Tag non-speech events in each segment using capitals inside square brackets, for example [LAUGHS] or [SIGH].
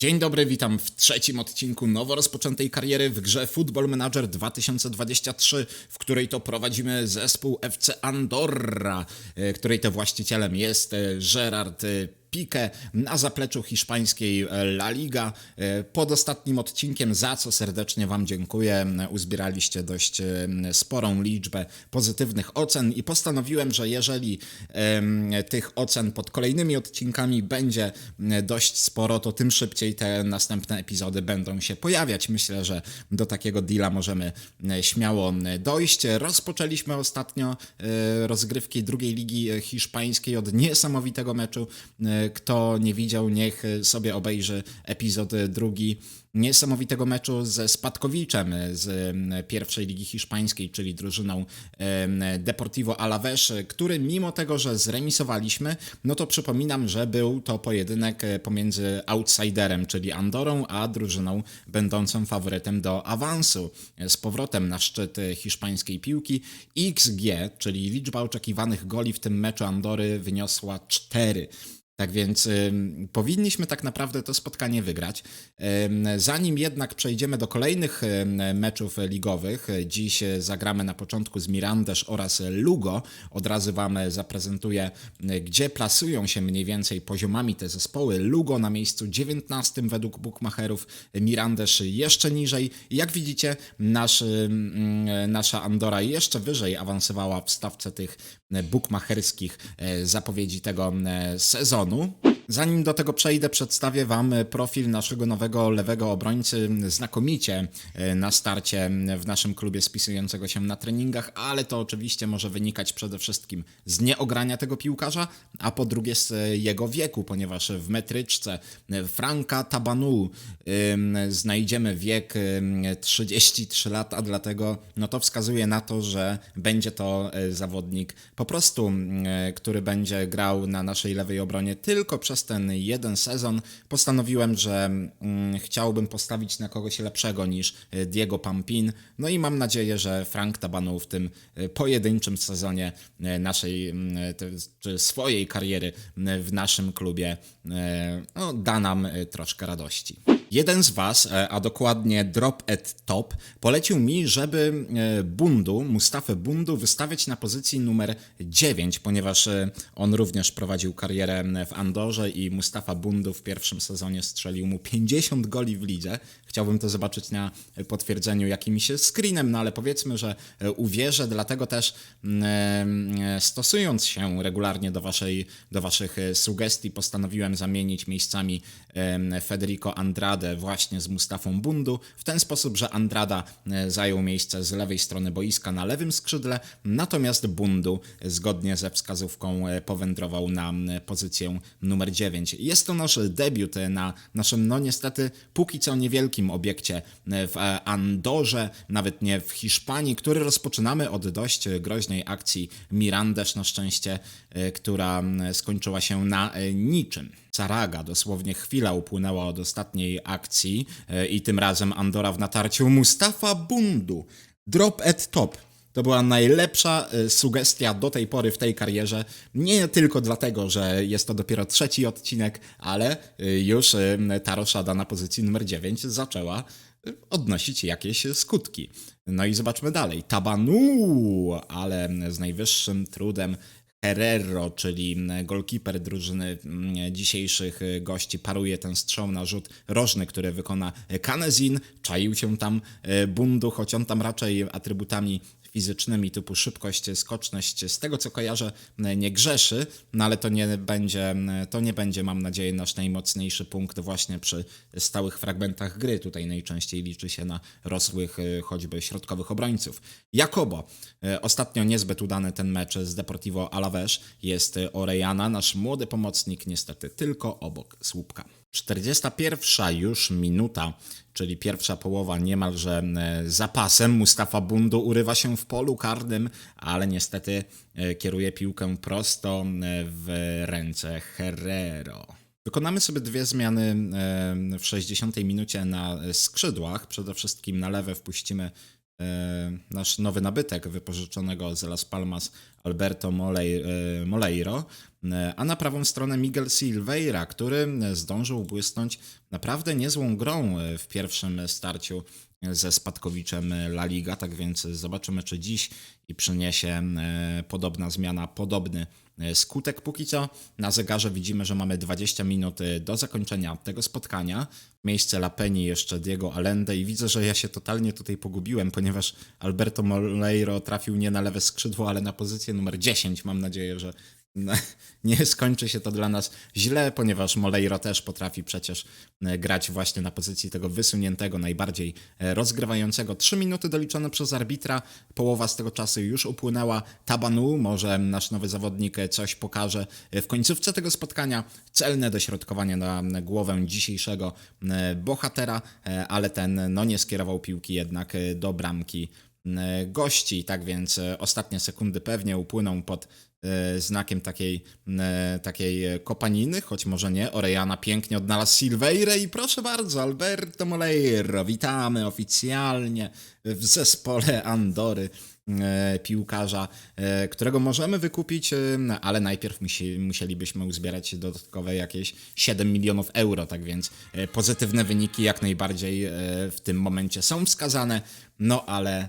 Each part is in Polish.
Dzień dobry, witam w trzecim odcinku nowo rozpoczętej kariery w grze Football Manager 2023, w której to prowadzimy zespół FC Andorra, e, której to właścicielem jest e, Gerard e, Pique na zapleczu hiszpańskiej La Liga. Pod ostatnim odcinkiem, za co serdecznie Wam dziękuję, uzbieraliście dość sporą liczbę pozytywnych ocen i postanowiłem, że jeżeli tych ocen pod kolejnymi odcinkami będzie dość sporo, to tym szybciej te następne epizody będą się pojawiać. Myślę, że do takiego deala możemy śmiało dojść. Rozpoczęliśmy ostatnio e, rozgrywki drugiej ligi hiszpańskiej od niesamowitego meczu e, kto nie widział, niech sobie obejrzy epizod drugi niesamowitego meczu ze Spadkowiczem z pierwszej ligi hiszpańskiej, czyli drużyną Deportivo Alaves, który mimo tego, że zremisowaliśmy, no to przypominam, że był to pojedynek pomiędzy outsiderem, czyli Andorą, a drużyną będącą faworytem do awansu. Z powrotem na szczyt hiszpańskiej piłki XG, czyli liczba oczekiwanych goli w tym meczu Andory wyniosła 4. Tak więc y, powinniśmy tak naprawdę to spotkanie wygrać. Y, zanim jednak przejdziemy do kolejnych y, meczów ligowych, dziś zagramy na początku z Mirandesz oraz Lugo. Od razu Wam zaprezentuję, gdzie plasują się mniej więcej poziomami te zespoły. Lugo na miejscu 19 według bookmacherów, Mirandesz jeszcze niżej. Jak widzicie, nasz, nasza Andora jeszcze wyżej awansowała w stawce tych bookmacherskich zapowiedzi tego sezonu sezonu. Zanim do tego przejdę, przedstawię Wam profil naszego nowego lewego obrońcy, znakomicie e, na starcie w naszym klubie spisującego się na treningach, ale to oczywiście może wynikać przede wszystkim z nieogrania tego piłkarza, a po drugie z jego wieku, ponieważ w metryczce Franka Tabanu znajdziemy wiek 33 lat, a dlatego no to wskazuje na to, że będzie to e, zawodnik po prostu, który będzie grał na naszej lewej obronie tylko przez ten jeden sezon postanowiłem, że mm, chciałbym postawić na kogoś lepszego niż e, Diego Pampin. No i mam nadzieję, że Frank Tabanu w tym e, pojedynczym sezonie e, naszej, mm, czy swojej kariery w naszym klubie no, da nam troszkę radości. Jeden z Was, e, a dokładnie Drop at Top, polecił mi, żeby e, Bundu, Mustafę Bundu, wystawiać na pozycji numer 9, ponieważ e, on również prowadził karierę w Andorze i Mustafa Bundu w pierwszym sezonie strzelił mu 50 goli w lidze. Chciałbym to zobaczyć na potwierdzeniu jakimś screenem, no ale powiedzmy, że uwierzę, dlatego też stosując się regularnie do, waszej, do Waszych sugestii, postanowiłem zamienić miejscami Federico Andrade właśnie z Mustafą Bundu, w ten sposób, że Andrada e, zajął miejsce z lewej strony boiska na lewym skrzydle, natomiast Bundu zgodnie ze wskazówką e, powędrował na pozycję numer 9. Jest to nasz debiut e, na naszym, no niestety, póki co niewielkim obiekcie w Andorze, nawet nie w Hiszpanii, który rozpoczynamy od dość groźnej akcji Mirandes na szczęście, która skończyła się na niczym. Saraga. Dosłownie chwila upłynęła od ostatniej akcji e, i tym razem Andora w natarciu Mustafa Bundu. Drop at top. To była najlepsza e, sugestia do tej pory w tej karierze. Nie tylko dlatego, że jest to dopiero trzeci odcinek, ale e, już ta roszada na pozycji numer 9 zaczęła odnosić jakieś skutki. No i zobaczmy dalej. Tabanu, ale z najwyższym trudem Herrero, czyli golkiper drużyny mm, dzisiejszych gości, paruje ten strzał na rzut rożny, który wykona Kanezin. Czaił się tam Bundu, choć on tam raczej atrybutami fizycznymi typu szybkość, skoczność, z tego co kojarzę, nie grzeszy, no ale to nie będzie, to nie będzie, mam nadzieję, nasz najmocniejszy punkt właśnie przy stałych fragmentach gry. Tutaj najczęściej liczy się na rosłych, e, choćby środkowych obrońców. Jakobo, e, ostatnio niezbyt udany ten mecz z Deportivo Alaves, jest Orejana, nasz młody pomocnik, niestety tylko obok słupka. 41 już minuta, czyli pierwsza połowa niemalże e, zapasem. Mustafa Bundu urywa się w polu karnym, ale niestety e, kieruje piłkę prosto e, w ręce Herrero. Wykonamy sobie dwie zmiany w 60 minucie na skrzydłach. Przede wszystkim na lewe wpuścimy nasz nowy nabytek wypożyczonego z Las Palmas Alberto Moleiro. e, a na prawą stronę Miguel Silveira, który zdążył błysnąć naprawdę niezłą grą e, w pierwszym starciu ze spadkowiczem La Liga, tak więc zobaczymy, czy dziś i przyniesie e, podobna zmiana, podobny e, skutek. Póki co na zegarze widzimy, że mamy 20 minut e, do zakończenia tego spotkania. Miejsce Lapeni jeszcze Diego Allende i widzę, że ja się totalnie tutaj pogubiłem, ponieważ Alberto Moleiro trafił nie na lewe skrzydło, ale na pozycję numer 10. Mam nadzieję, że no, [LAUGHS] nie skończy się to dla nas źle, ponieważ Moleiro też potrafi przecież e, grać właśnie na pozycji tego wysuniętego, najbardziej e, rozgrywającego. Trzy minuty doliczone przez arbitra, połowa z tego czasu już upłynęła. Tabanu, może nasz nowy zawodnik e, coś pokaże w końcówce tego spotkania. Celne dośrodkowanie na głowę dzisiejszego bohatera, ale ten no, nie skierował piłki jednak do bramki gości, tak więc ostatnie sekundy pewnie upłyną pod znakiem takiej, e, takiej kopaniny, choć może nie. Orejana pięknie odnalazł Silveire i proszę bardzo, Alberto Moleiro, witamy oficjalnie w zespole Andory e, piłkarza, którego możemy wykupić, ale najpierw musi, musielibyśmy uzbierać dodatkowe jakieś 7 milionów euro, tak więc pozytywne wyniki jak najbardziej w tym momencie są wskazane, no ale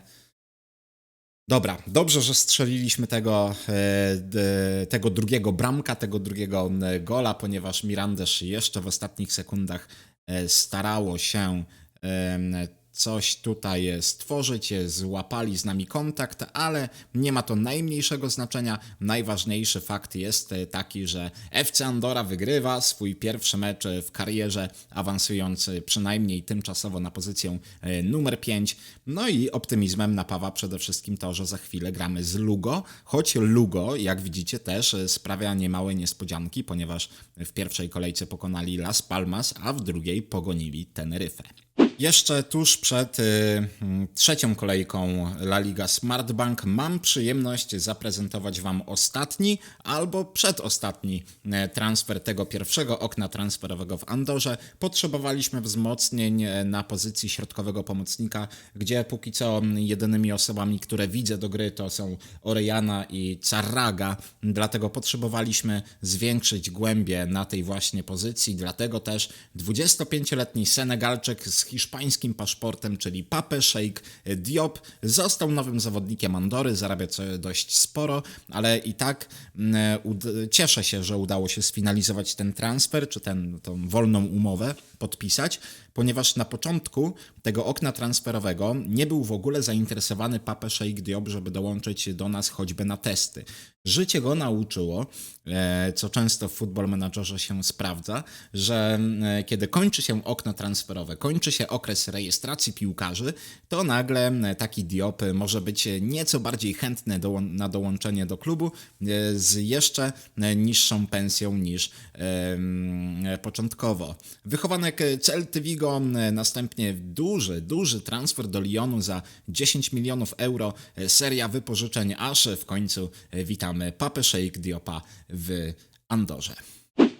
Dobra, dobrze, że strzeliliśmy tego, e, tego drugiego bramka, tego drugiego gola, ponieważ Mirandes jeszcze w ostatnich sekundach e, starało się coś tutaj stworzyć, złapali z nami kontakt, ale nie ma to najmniejszego znaczenia. Najważniejszy fakt jest taki, że FC Andora wygrywa swój pierwszy mecz w karierze, awansując przynajmniej tymczasowo na pozycję e, numer 5. No i optymizmem napawa przede wszystkim to, że za chwilę gramy z Lugo, choć Lugo, jak widzicie, też sprawia niemałe niespodzianki, ponieważ w pierwszej kolejce pokonali Las Palmas, a w drugiej pogonili Teneryfę. Jeszcze tuż przed y, mm, trzecią kolejką La Liga Smartbank mam przyjemność zaprezentować Wam ostatni albo przedostatni y, transfer tego pierwszego okna transferowego w Andorze. Potrzebowaliśmy wzmocnień y, na pozycji środkowego pomocnika, gdzie póki co jedynymi osobami, które widzę do gry to są Orejana i Carraga, dlatego potrzebowaliśmy zwiększyć głębie na tej właśnie pozycji, dlatego też 25-letni Senegalczyk z Hiszpanii hiszpańskim paszportem, czyli Pape Sheikh Diop, został nowym zawodnikiem Andory, zarabia dość sporo, ale i tak mm, cieszę się, że udało się sfinalizować ten transfer, czy tą wolną umowę podpisać, ponieważ na początku tego okna transferowego nie był w ogóle zainteresowany Pape Sheikh Diop, żeby dołączyć do nas choćby na testy. Życie go nauczyło, e, co często w Football Managerze się sprawdza, że e, kiedy kończy się okno transferowe, kończy się okres rejestracji piłkarzy, to nagle taki Diop może być nieco bardziej chętny do, na dołączenie do klubu e, z jeszcze niższą pensją niż początkowo. Wychowanek Celty Vigo, następnie duży, duży transfer do Lyonu za 10 milionów euro, seria wypożyczeń, aż w końcu witamy Papę Sheikh Diopa w Andorze.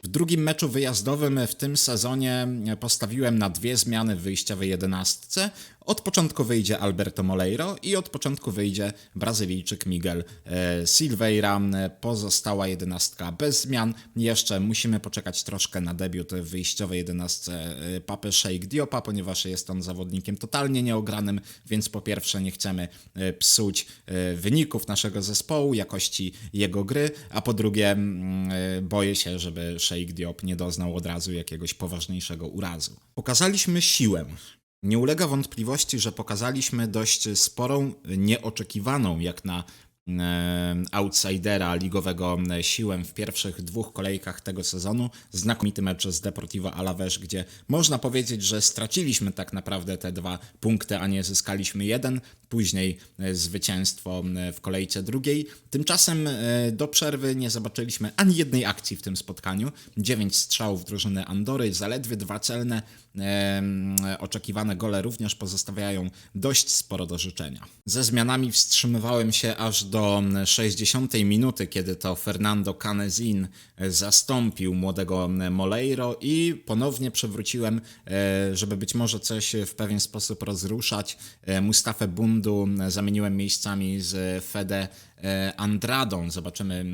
W drugim meczu wyjazdowym w tym sezonie postawiłem na dwie zmiany w wyjściowej jedenastce. Od początku wyjdzie Alberto Moleiro i od początku wyjdzie Brazylijczyk Miguel e, Silveira. Pozostała jedenastka bez zmian. Jeszcze musimy poczekać troszkę na debiut w wyjściowej jedenastce e, Papy Sheikh Diopa, ponieważ jest on zawodnikiem totalnie nieogranym, więc po pierwsze nie chcemy e, psuć wyników naszego zespołu, jakości jego gry, a po drugie boję się, żeby Sheikh Diop nie doznał od razu jakiegoś poważniejszego urazu. Pokazaliśmy siłę. Nie ulega wątpliwości, że pokazaliśmy dość sporą, nieoczekiwaną jak na outsidera ligowego e, siłę w pierwszych dwóch kolejkach tego sezonu. Znakomity mecz z Deportivo Alaves, gdzie można powiedzieć, że straciliśmy tak naprawdę te dwa punkty, a nie zyskaliśmy jeden. Później e, zwycięstwo w kolejce drugiej. Tymczasem do przerwy nie zobaczyliśmy ani jednej akcji w tym spotkaniu. Dziewięć strzałów drużyny Andory, zaledwie dwa celne. Oczekiwane gole również pozostawiają dość sporo do życzenia. Ze zmianami wstrzymywałem się aż do do 60 minuty, kiedy to Fernando Canezin zastąpił młodego Moleiro i ponownie przewróciłem, e, żeby być może coś w pewien sposób rozruszać. E, Mustafę Bundu zamieniłem miejscami z Fede e, Andradą. Zobaczymy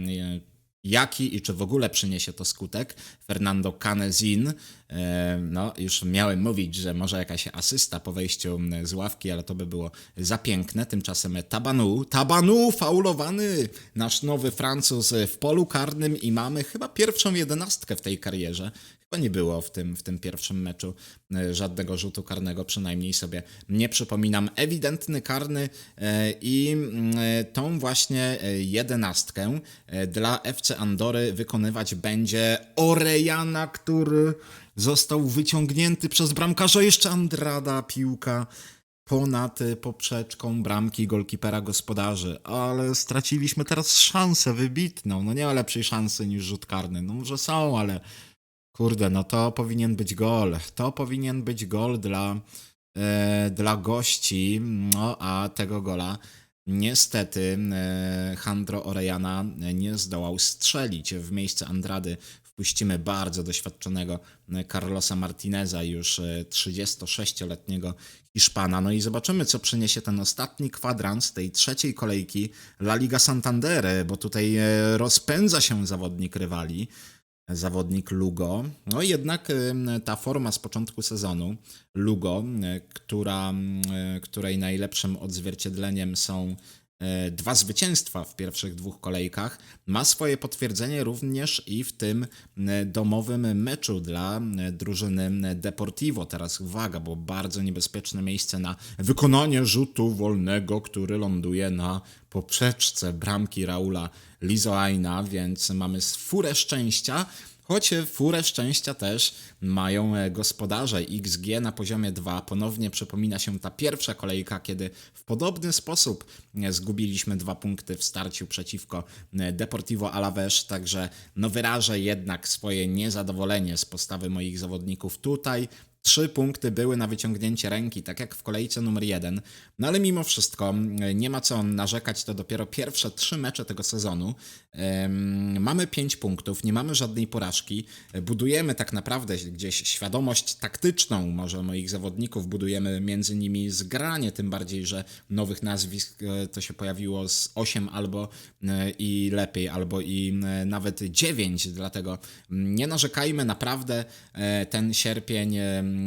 jaki i czy w ogóle przyniesie to skutek. Fernando Canezin, e, no już miałem mówić, że może jakaś asysta po wejściu z ławki, ale to by było za piękne. Tymczasem Tabanu, Tabanu faulowany, nasz nowy Francuz w polu karnym i mamy chyba pierwszą jedenastkę w tej karierze. Chyba nie było w tym, w tym pierwszym meczu e, żadnego rzutu karnego, przynajmniej sobie nie przypominam. Ewidentny karny e, i mm, e, tą właśnie jedenastkę dla FC Andory wykonywać będzie Orejana, który został wyciągnięty przez bramkarza jeszcze Andrada, piłka ponad poprzeczką bramki golkipera gospodarzy, ale straciliśmy teraz szansę wybitną. No nie ma lepszej szansy niż rzut karny. No może są, ale kurde, no to powinien być gol. To powinien być gol dla, e, dla gości, no a tego gola niestety e, Handro Orejana nie zdołał strzelić. W miejsce Andrady wpuścimy bardzo doświadczonego e, Carlosa Martineza, już e, 36-letniego Hiszpana. No i zobaczymy, co przyniesie ten ostatni kwadrans tej trzeciej kolejki La Liga Santander, bo tutaj e, rozpędza się zawodnik rywali, zawodnik Lugo. No jednak ta forma z początku sezonu Lugo, która, której najlepszym odzwierciedleniem są e, dwa zwycięstwa w pierwszych dwóch kolejkach, ma swoje potwierdzenie również i w tym domowym meczu dla drużyny Deportivo. Teraz uwaga, bo bardzo niebezpieczne miejsce na wykonanie rzutu wolnego, który ląduje na poprzeczce bramki Raula Lizoaina, więc mamy furę szczęścia. Choć furę szczęścia też mają e, gospodarze. XG na poziomie 2. Ponownie przypomina się ta pierwsza kolejka, kiedy w podobny sposób e, zgubiliśmy dwa punkty w starciu przeciwko e, Deportivo Alaves. Także no wyrażę jednak swoje niezadowolenie z postawy moich zawodników tutaj. Trzy punkty były na wyciągnięcie ręki, tak jak w kolejce numer jeden. No ale mimo wszystko e, nie ma co narzekać, to dopiero pierwsze trzy mecze tego sezonu. Mamy pięć punktów, nie mamy żadnej porażki. E, Budujemy tak naprawdę gdzieś świadomość taktyczną może moich zawodników, budujemy między nimi zgranie, tym bardziej, że nowych nazwisk e, to się pojawiło z 8 albo i lepiej, albo i nawet 9, dlatego mm, nie narzekajmy, naprawdę ten sierpień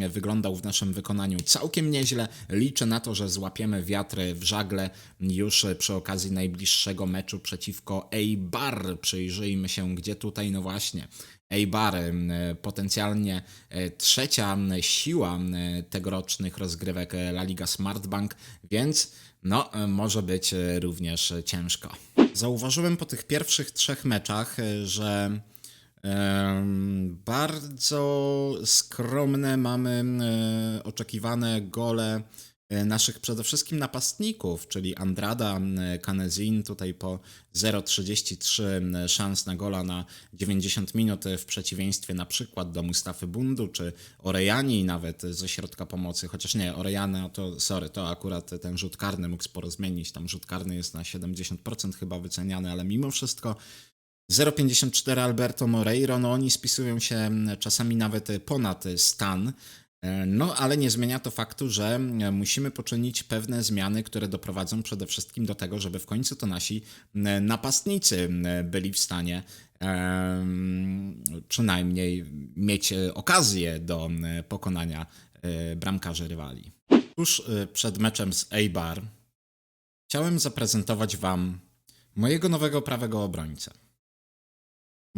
wyglądał w naszym wykonaniu całkiem nieźle. Liczę na to, że złapiemy wiatry w żagle już przy okazji najbliższego meczu przeciwko Eibar. Przyjrzyjmy się, gdzie tutaj, no właśnie. Eibar, potencjalnie e, trzecia siła tegorocznych rozgrywek e, La Liga Smartbank, więc no, e, może być również ciężko. Zauważyłem po tych pierwszych trzech meczach, że bardzo skromne mamy e, oczekiwane gole e, naszych przede wszystkim napastników, czyli Andrada, Canezin, tutaj po 0,33 szans na gola na 90 minut e, w przeciwieństwie na przykład do Mustafy Bundu czy Orejani nawet ze środka pomocy, chociaż nie, Orejana to, sorry, to akurat ten rzut karny mógł sporo zmienić, tam rzut karny jest na 70% chyba wyceniany, ale mimo wszystko 0,54 Alberto Moreiro, no oni spisują się mm, czasami nawet ponad stan, E, no ale nie zmienia to faktu, że musimy poczynić pewne zmiany, które doprowadzą przede wszystkim do tego, żeby w końcu to nasi napastnicy byli w stanie przynajmniej mieć okazję do pokonania bramkarzy rywali. Tuż przed meczem z Eibar chciałem zaprezentować Wam mojego nowego prawego obrońcę.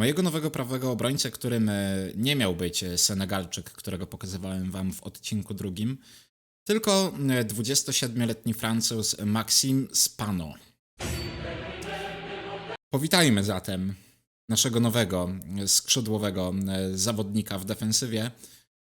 Mojego nowego prawego obrońcę, którym e, nie miał być e, Senegalczyk, którego pokazywałem wam w odcinku drugim, tylko e, 27-letni Francuz Maxime Spano. Powitajmy zatem naszego nowego e, skrzydłowego e, zawodnika w defensywie,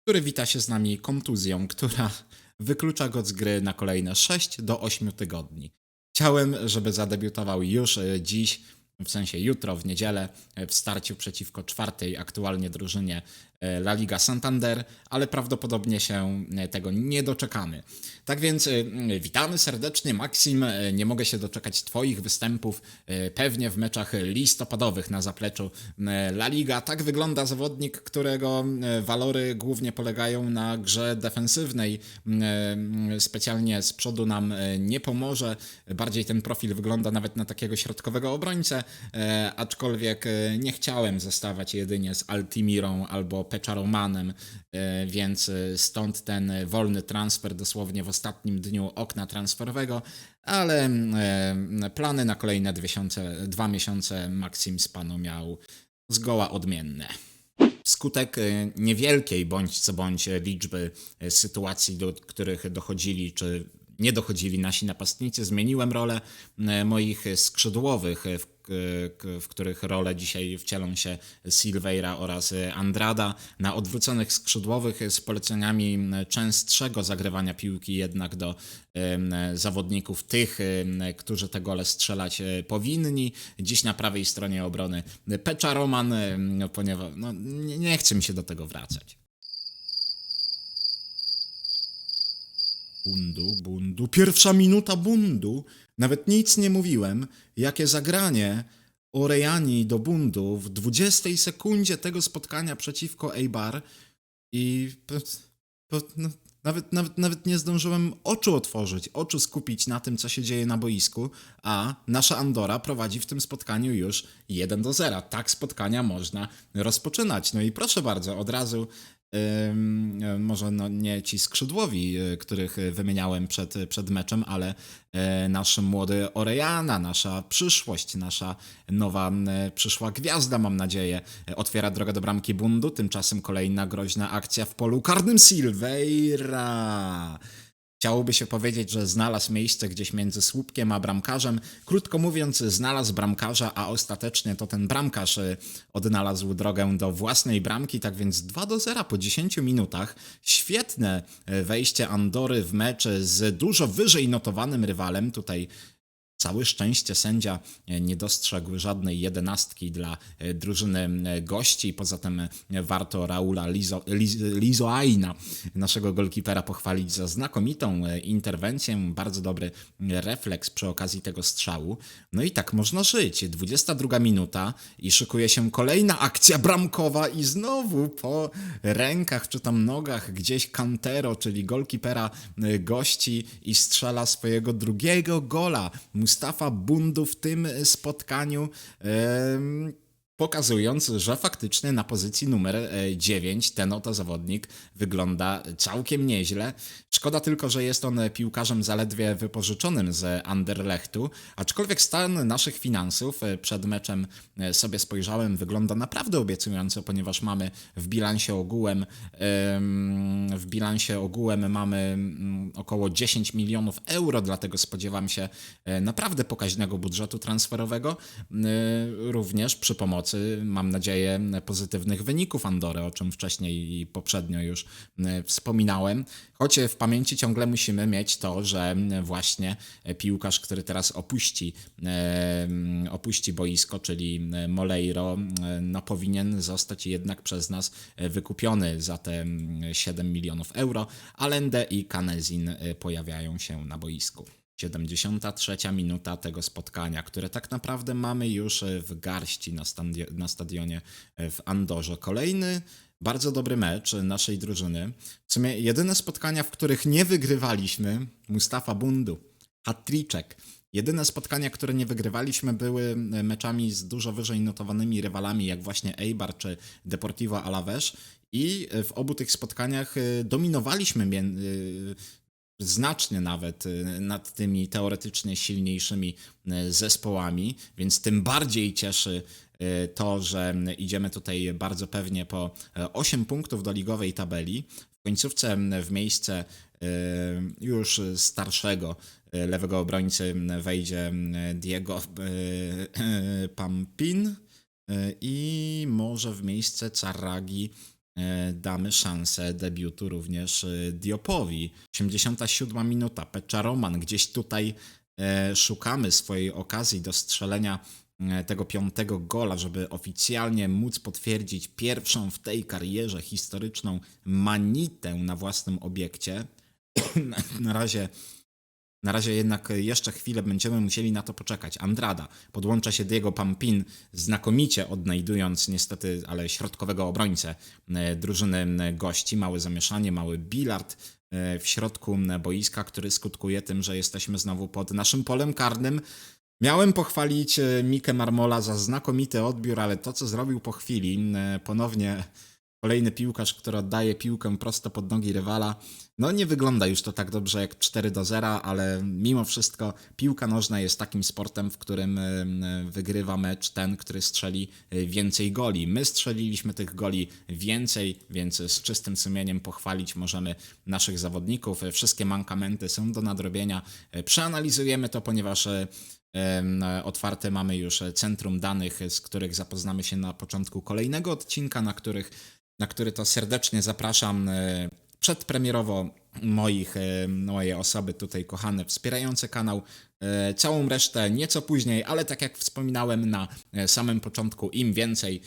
który wita się z nami kontuzją, która wyklucza go z gry na kolejne 6 do 8 tygodni. Chciałem, żeby zadebiutował już e, dziś, w sensie jutro, w niedzielę, e, w starciu przeciwko czwartej aktualnie drużynie La Liga Santander, ale prawdopodobnie się e, tego nie doczekamy. Tak więc e, witamy serdecznie, Maksim. E, Nie mogę się doczekać Twoich występów, e, pewnie w meczach listopadowych na zapleczu e, La Liga. Tak wygląda zawodnik, którego e, walory głównie polegają na grze defensywnej. E, Specjalnie z przodu nam e, nie pomoże. Bardziej ten profil wygląda nawet na takiego środkowego obrońcę, e, aczkolwiek e, nie chciałem zestawać jedynie z Altimirą albo Peczaromanem, e, więc e, stąd ten wolny transfer dosłownie w ostatnim dniu okna transferowego, ale e, plany na kolejne dwie miesiące, dwa miesiące Maxim Spano miał zgoła odmienne. Skutek niewielkiej bądź co bądź liczby sytuacji, do których dochodzili czy nie dochodzili nasi napastnicy, zmieniłem rolę e, moich skrzydłowych, e, w, k- w których rolę dzisiaj wcielą się Silveira oraz e, Andrada, na odwróconych skrzydłowych z poleceniami częstszego zagrywania piłki jednak do zawodników tych, którzy te gole strzelać e, powinni. Dziś na prawej stronie obrony Pecza Roman, ponieważ no, nie chce mi się do tego wracać. Bundu, bundu. Pierwsza minuta bundu. Nawet nic nie mówiłem. Jakie zagranie Orejani do bundu w 20 sekundzie tego spotkania przeciwko Eibar. I no, nawet, nawet, nawet nie zdążyłem oczu otworzyć, oczu skupić na tym, co się dzieje na boisku, a nasza Andora prowadzi w tym spotkaniu już 1 do 0. Tak spotkania można rozpoczynać. No i proszę bardzo, od razu może no nie ci skrzydłowi, e, których wymieniałem przed, przed meczem, ale e, nasz młody Orejana, nasza przyszłość, nasza nowa e, przyszła gwiazda, mam nadzieję, e, otwiera drogę do bramki Bundu. Tymczasem kolejna groźna akcja w polu karnym Silveira. Chciałoby się powiedzieć, że znalazł miejsce gdzieś między słupkiem a bramkarzem. Krótko mówiąc, znalazł bramkarza, a ostatecznie to ten bramkarz y, odnalazł drogę do własnej bramki. Tak więc 2 do 0 po 10 minutach. Świetne y, wejście Andory w mecz z dużo wyżej notowanym rywalem. Tutaj Całe szczęście sędzia e, nie dostrzegł żadnej jedenastki dla e, drużyny e, gości. Poza tym warto Raula Lizo, Liz, Lizoaina, naszego golkipera, pochwalić za znakomitą interwencję, bardzo dobry refleks przy okazji tego strzału. No i tak można żyć. 22 minuta i szykuje się kolejna akcja bramkowa i znowu po rękach czy tam nogach gdzieś Cantero, czyli golkipera gości i strzela swojego drugiego gola. Mustafa Bundu w tym spotkaniu. Pokazując, że faktycznie na pozycji numer e, 9 ten oto zawodnik wygląda całkiem nieźle. Szkoda tylko, że jest on piłkarzem zaledwie wypożyczonym z Anderlechtu, aczkolwiek stan naszych finansów e, przed meczem e, sobie spojrzałem, wygląda naprawdę obiecująco, ponieważ mamy w bilansie ogółem em, w bilansie ogółem mamy mm, około 10 milionów euro, dlatego spodziewam się e, naprawdę pokaźnego budżetu transferowego, e, również przy pomocy, mam nadzieję, pozytywnych wyników Andory, o czym wcześniej i poprzednio już e, wspominałem. Choć w pamięci ciągle musimy mieć to, że właśnie piłkarz, który teraz opuści, e, opuści boisko, czyli Moleiro, e, no powinien zostać jednak przez nas wykupiony za te 7 milionów euro. Alende i Kanezin e, pojawiają się na boisku. 73 minuta tego spotkania, które tak naprawdę mamy już e, w garści na, na stadionie e, w Andorze. Kolejny bardzo dobry mecz naszej drużyny. W sumie jedyne spotkania, w których nie wygrywaliśmy, Mustafa Bundu, hat-triczek. Jedyne spotkania, które nie wygrywaliśmy, były e, meczami z dużo wyżej notowanymi rywalami, jak właśnie Eibar czy Deportivo Alavés. I w obu tych spotkaniach dominowaliśmy znacznie nawet y, nad tymi teoretycznie silniejszymi y, zespołami, więc tym bardziej cieszy y, to, że idziemy tutaj bardzo pewnie po e, 8 punktów do ligowej tabeli. W końcówce w miejsce już starszego lewego obrońcy wejdzie Diego Pampin i może w miejsce Carragi damy szansę debiutu również e, Diopowi. 87 minuta, Pecza Roman, gdzieś tutaj e, szukamy swojej okazji do strzelenia e, tego piątego gola, żeby oficjalnie móc potwierdzić pierwszą w tej karierze historyczną manitę na własnym obiekcie. [COUGHS] na razie na razie jednak jeszcze chwilę będziemy musieli na to poczekać. Andrada podłącza się Diego Pampin, znakomicie odnajdując niestety, ale środkowego obrońcę e, drużyny e, gości. Małe zamieszanie, mały bilard e, w środku boiska, który skutkuje tym, że jesteśmy znowu pod naszym polem karnym. Miałem pochwalić Mikę Marmola za znakomity odbiór, ale to, co zrobił po chwili, ponownie Kolejny piłkarz, który oddaje piłkę prosto pod nogi rywala. No nie wygląda już to tak dobrze jak 4 do 0, ale mimo wszystko piłka nożna jest takim sportem, w którym wygrywa mecz ten, który strzeli e, więcej goli. My strzeliliśmy tych goli więcej, więc z czystym sumieniem pochwalić możemy naszych zawodników. Wszystkie mankamenty są do nadrobienia. E, przeanalizujemy to, ponieważ e, otwarte mamy już centrum danych, z których zapoznamy się na początku kolejnego odcinka, na których na który to serdecznie zapraszam e, przedpremierowo moich, e, moje osoby tutaj kochane, wspierające kanał. E, całą resztę nieco później, ale tak jak wspominałem na samym początku, im więcej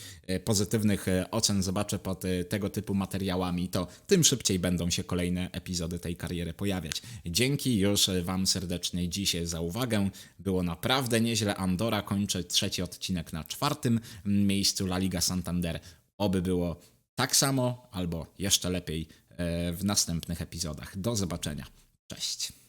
pozytywnych ocen zobaczę pod tego typu materiałami, to tym szybciej będą się kolejne epizody tej kariery pojawiać. Dzięki już Wam serdecznie dzisiaj za uwagę. Było naprawdę nieźle. Andora kończy trzeci odcinek na czwartym miejscu La Liga Santander. Oby było tak samo albo jeszcze lepiej e, w następnych epizodach. Do zobaczenia. Cześć.